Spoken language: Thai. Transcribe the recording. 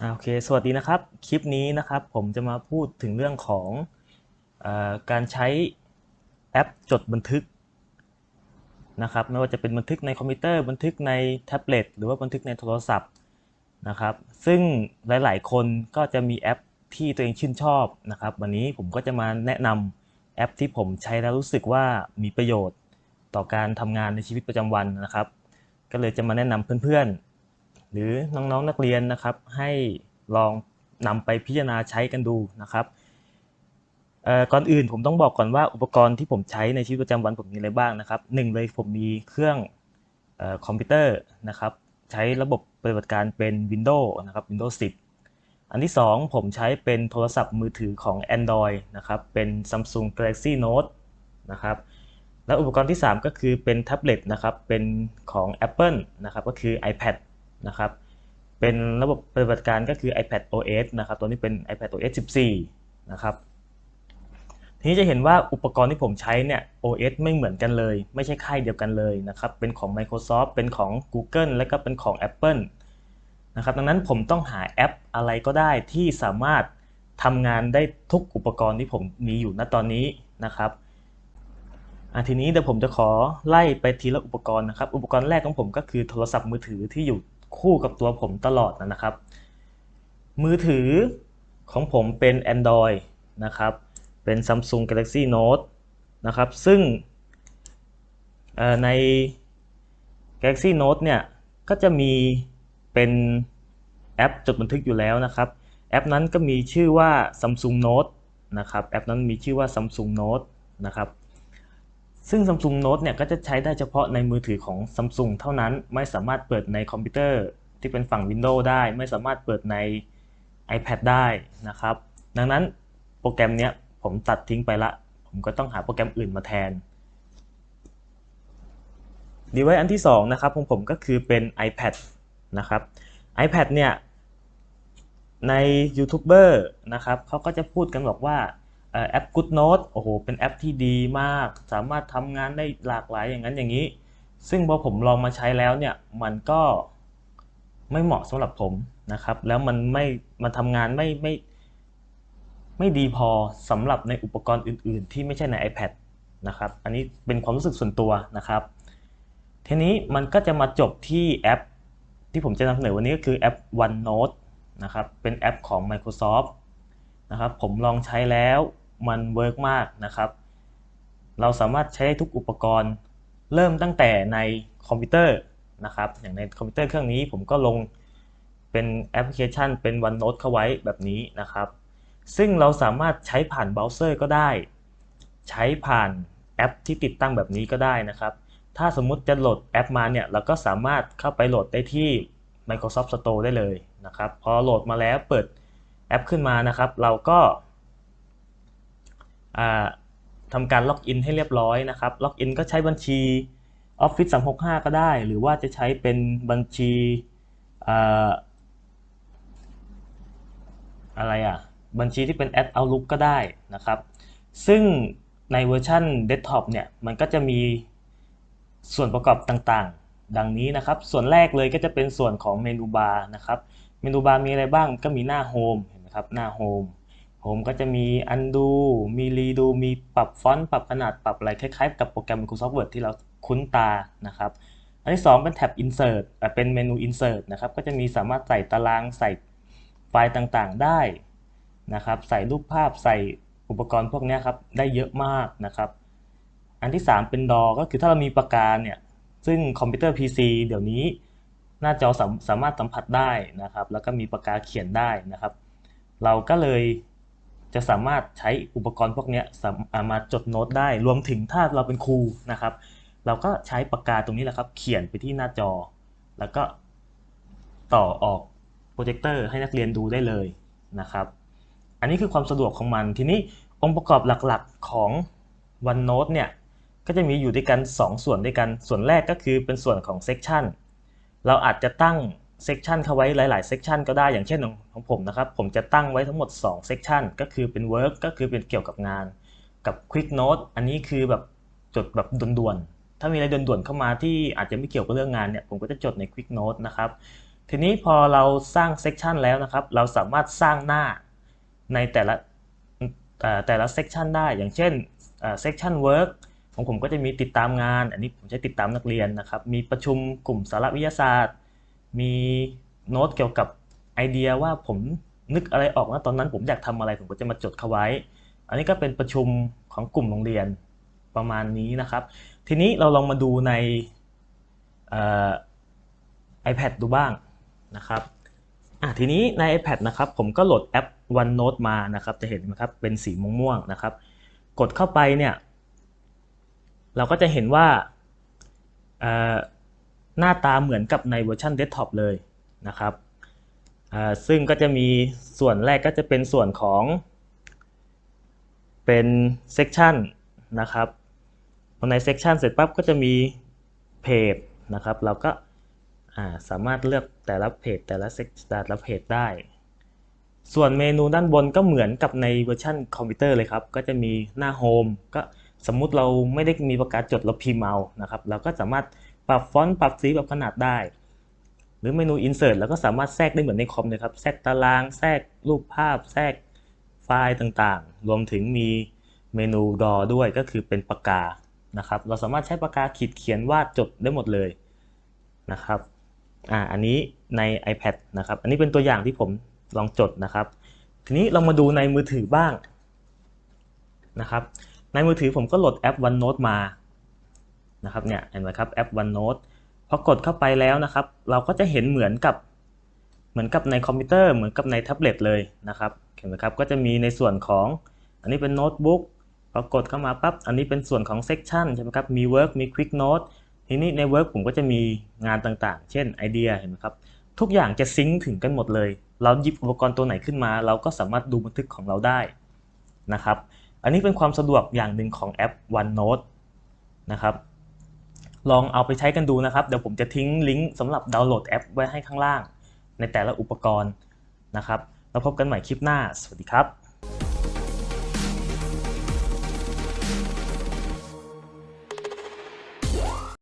โอเค สวัสดีนะครับ คลิปนี้นะครับ ผมจะมาพูดถึงเรื่องของออการใช้แอปจดบันทึกนะครับ ไม่ว่าจะเป็นบันทึกในคอมพิวเตอร์ บันทึกในแท็บเล็ต หรือว่าบันทึกในโทรศัพท์นะครับ ซึ่งหลาย ๆ คนก็จะมีแอปที่ตัวเองชื่นชอบนะครับ วันนี้ผมก็จะมาแนะนำแอปที่ผมใช้แล้วรู้สึกว่ามีประโยชน์ต่อการทำงานในชีวิตประจำวันนะครับ ก็เลยจะมาแนะนำเพื่อน ๆ หรือน้องๆนักเรียนนะครับ ให้ลองนำไปพิจารณาใช้กันดูนะครับก่อนอื่นผมต้องบอกก่อนว่าอุปกรณ์ที่ผมใช้ในชีวิตประจำวันผมมีอะไรบ้างนะครับหนึ่งเลยผมมีเครื่องอคอมพิวเตอร์นะครับ ใช้ระบบปฏิบัติการเป็น Windows นะครับ Windows 10 อันที่ 2 ผมใช้เป็นโทรศัพท์มือถือของ Android นะครับ เป็น Samsung Galaxy Note นะครับและอุปกรณ์ที่ 3 ก็คือเป็นแท็บเล็ตนะครับ เป็นของ Apple นะครับ ก็คือ iPad นะครับ เป็นระบบปฏิบัติการก็คือ iPad OS นะครับตัวนี้เป็น iPad OS 14 นะครับ ทีนี้จะเห็นว่าอุปกรณ์ที่ผมใช้เนี่ย OS ไม่เหมือนกันเลย ไม่ใช่ค่ายเดียวกันเลยนะครับ เป็นของ Microsoft เป็นของ Google และก็เป็นของ Apple นะครับ ดังนั้นผมต้องหาแอปอะไรก็ได้ที่สามารถทำงานได้ทุกอุปกรณ์ที่ผมมีอยู่ณตอนนี้นะครับทีนี้เดี๋ยวผมจะขอไล่ไปทีละอุปกรณ์นะครับ อุปกรณ์แรกของผมก็คือโทรศัพท์มือถือที่อยู่ คู่กับตัวผมตลอดนะครับ มือถือของผมเป็น Android นะครับ เป็น Samsung Galaxy Note นะครับ ซึ่งใน Galaxy Note เนี่ย ก็จะมีเป็นแอปจดบันทึกอยู่แล้วนะครับ แอปนั้นก็มีชื่อว่า Samsung Note นะครับ แอปนั้นมีชื่อว่า Samsung Note นะครับ ซึ่ง Samsung Note เนี่ยก็จะใช้ได้เฉพาะในมือถือของ Samsung เท่านั้น ไม่สามารถเปิดในคอมพิวเตอร์ที่เป็นฝั่ง Windows ได้ ไม่สามารถเปิดใน iPad ได้นะครับ ดังนั้นโปรแกรมเนี้ยผมตัดทิ้งไปละ ผมก็ต้องหาโปรแกรมอื่นมาแทน device อันที่สองนะครับของผมก็คือเป็น iPad นะครับ iPad เนี่ยในยูทูบเบอร์นะครับเขาก็จะพูดกันบอกว่า แอป GoodNote โอ้โห เป็นแอปที่ดีมาก สามารถทำงานได้หลากหลายอย่างนั้นอย่างนี้ ซึ่งพอผมลองมาใช้แล้วเนี่ย มันก็ไม่เหมาะสำหรับผมนะครับ แล้วมันไม่มันทำงานไม่ไม่ไม่ดีพอสำหรับในอุปกรณ์อื่น ๆ ที่ไม่ใช่ใน iPad นะครับ อันนี้เป็นความรู้สึกส่วนตัวนะครับ ทีนี้มันก็จะมาจบที่แอป ที่ผมจะนำเสนอวันนี้ก็คือแอป OneNote นะครับ เป็นแอปของ Microsoft นะครับ ผมลองใช้แล้ว มันเวิร์กมากนะครับ เราสามารถใช้ทุกอุปกรณ์ เริ่มตั้งแต่ในคอมพิวเตอร์นะครับ อย่างในคอมพิวเตอร์เครื่องนี้ผมก็ลงเป็นแอปพลิเคชันเป็น OneNote เข้าไว้แบบนี้นะครับ ซึ่งเราสามารถใช้ผ่านเบราว์เซอร์ก็ได้ ใช้ผ่านแอปที่ติดตั้งแบบนี้ก็ได้นะครับ ถ้าสมมุติจะโหลดแอปมาเนี่ยเราก็สามารถเข้าไปโหลดได้ที่ Microsoft Store ได้เลยนะครับ พอโหลดมาแล้วเปิดแอปขึ้นมานะครับ เราก็ ทำการล็อกอินให้เรียบร้อยนะครับ ล็อกอินก็ใช้บัญชี Office 365 ก็ได้ หรือว่าจะใช้เป็นบัญชีอะไรอะ บัญชีที่เป็น Ad Outlook ก็ได้นะครับ ซึ่งในเวอร์ชัน Desktop เนี่ย มันก็จะมีส่วนประกอบต่างๆ ดังนี้นะครับ ส่วนแรกเลยก็จะเป็นส่วนของเมนูบาร์นะครับ เมนูบาร์มีอะไรบ้าง ก็มีหน้าโฮมเห็นไหมครับ หน้าโฮม โฮมก็จะมี undo มี redo มีปรับฟอนต์ปรับขนาดปรับอะไรคล้ายๆ กับโปรแกรม Microsoft Word ที่เราคุ้นตานะครับ อันที่ 2 เป็นแท็บ insert เป็นเมนู insert นะครับ ก็จะมีสามารถใส่ตารางใส่ไฟล์ต่างๆได้นะครับ ใส่รูปภาพใส่อุปกรณ์พวกนี้ครับ ได้เยอะมากนะครับ อันที่ 3 เป็น DAW ก็คือถ้าเรามีปากกาเนี่ย ซึ่งคอมพิวเตอร์ PC เดี๋ยวนี้หน้าจอสาสามารถสัมผัสได้นะครับ แล้วก็มีปากกาเขียนได้นะครับ เราก็เลย จะสามารถใช้อุปกรณ์พวกนี้มาจดโน้ตได้ รวมถึงถ้าเราเป็นครูนะครับ เราก็ใช้ปากกาตรงนี้แหละครับ เขียนไปที่หน้าจอ แล้วก็ต่อออกโปรเจคเตอร์ให้นักเรียนดูได้เลยนะครับ อันนี้คือความสะดวกของมัน ทีนี้องค์ประกอบหลักๆของ OneNote เนี่ย ก็จะมีอยู่ด้วยกัน 2 ส่วนด้วยกัน ส่วนแรกก็คือเป็นส่วนของ Section เราอาจจะตั้ง Section เข้าไว้หลายๆ Section ก็ได้อย่างเช่นของผมนะครับ ผมจะตั้งไว้ทั้งหมด2 Section ก็คือเป็น Work ก็คือเป็นเกี่ยวกับงาน กับ Quick Note อันนี้คือแบบจดแบบด่วนๆ ถ้ามีอะไรด่วนๆเข้ามาที่อาจจะไม่เกี่ยวกับเรื่องงานเนี่ย ผมก็จะจดใน Quick Note นะครับ ทีนี้พอเราสร้างเซกชันแล้วนะครับ เราสามารถสร้างหน้าในแต่ละแต่ละเซกชันได้ อย่างเช่นเซกชันเวิร์กของผมก็จะมีติดตามงาน อันนี้ผมใช้ติดตามนักเรียนนะครับ มีประชุมกลุ่มสาระวิทยาศาสตร์ มีโน้ตเกี่ยวกับไอเดียว่าผมนึกอะไรออกนะตอนนั้นผมอยากทำอะไรผมก็จะมาจดเขาไว้ อันนี้ก็เป็นประชุมของกลุ่มโรงเรียนประมาณนี้นะครับ ทีนี้เราลองมาดูในเอ่อ iPad ดูบ้างนะครับทีนี้ใน iPad นะครับผมก็โหลดแอป OneNote มานะครับ จะเห็นไหมครับเป็นสีม่วงๆนะครับ กดเข้าไปเนี่ย เราก็จะเห็นว่า หน้าตาเหมือนกับในเวอร์ชันเดสก์ท็อปเลยนะครับซึ่งก็จะมีส่วนแรกก็จะเป็นส่วนของ เป็นเซกชันนะครับพอในเซกชันเสร็จปั๊บก็จะมีเพจนะครับ เราก็าสามารถเลือกแต่ละเพจแต่ละเซกแต่ละเพจได้ ส่วนเมนูด้านบนก็เหมือนกับในเวอร์ชันคอมพิวเตอร์เลยครับ ก็จะมีหน้าโฮมก็สมมุติเราไม่ได้มีประกาศจดเราพิมพ์เอานะครับ เราก็สามารถ ปรับฟอนต์ปรับสีปรับขนาดได้ หรือเมนู Insert เราก็สามารถแทรกได้เหมือนในคอมเลยครับ แทรกตาราง แทรกรูปภาพ แทรกไฟล์ต่างๆ รวมถึงมีเมนู Draw ด้วยก็คือเป็นปากกานะครับ เราสามารถใช้ปากกาขีดเขียนวาดจดได้หมดเลยนะครับ อ่า อันนี้ใน iPad นะครับ อันนี้เป็นตัวอย่างที่ผมลองจดนะครับ ทีนี้เรามาดูในมือถือบ้างนะครับ ในมือถือผมก็โหลดแอป OneNote มา นะครับเนี่ยเห็นไหมครับแอป OneNote พอกดเข้าไปแล้วนะครับ เราก็จะเห็นเหมือนกับเหมือนกับในคอมพิวเตอร์เหมือนกับในแท็บเล็ตเลยนะครับเห็นไหมครับก็จะมีในส่วนของอันนี้เป็นโน้ตบุ๊กพอกดเข้ามาปั๊บอันนี้เป็นส่วนของเซกชันใช่ไหมครับมี Work มี Quick Note ทีนี้ใน Work ผมก็จะมีงานต่างๆ เช่นไอเดียเห็นไหมครับทุกอย่างจะซิงค์ถึงกันหมดเลย เราหยิบอุปกรณ์ตัวไหนขึ้นมา เราก็สามารถดูบันทึกของเราได้นะครับ อันนี้เป็นความสะดวกอย่างหนึ่งของแอป OneNote นะครับ ลองเอาไปใช้กันดูนะครับ เดี๋ยวผมจะทิ้งลิงก์สำหรับดาวน์โหลดแอปไว้ให้ข้างล่าง ในแต่ละอุปกรณ์นะครับ แล้วพบกันใหม่คลิปหน้า สวัสดีครับ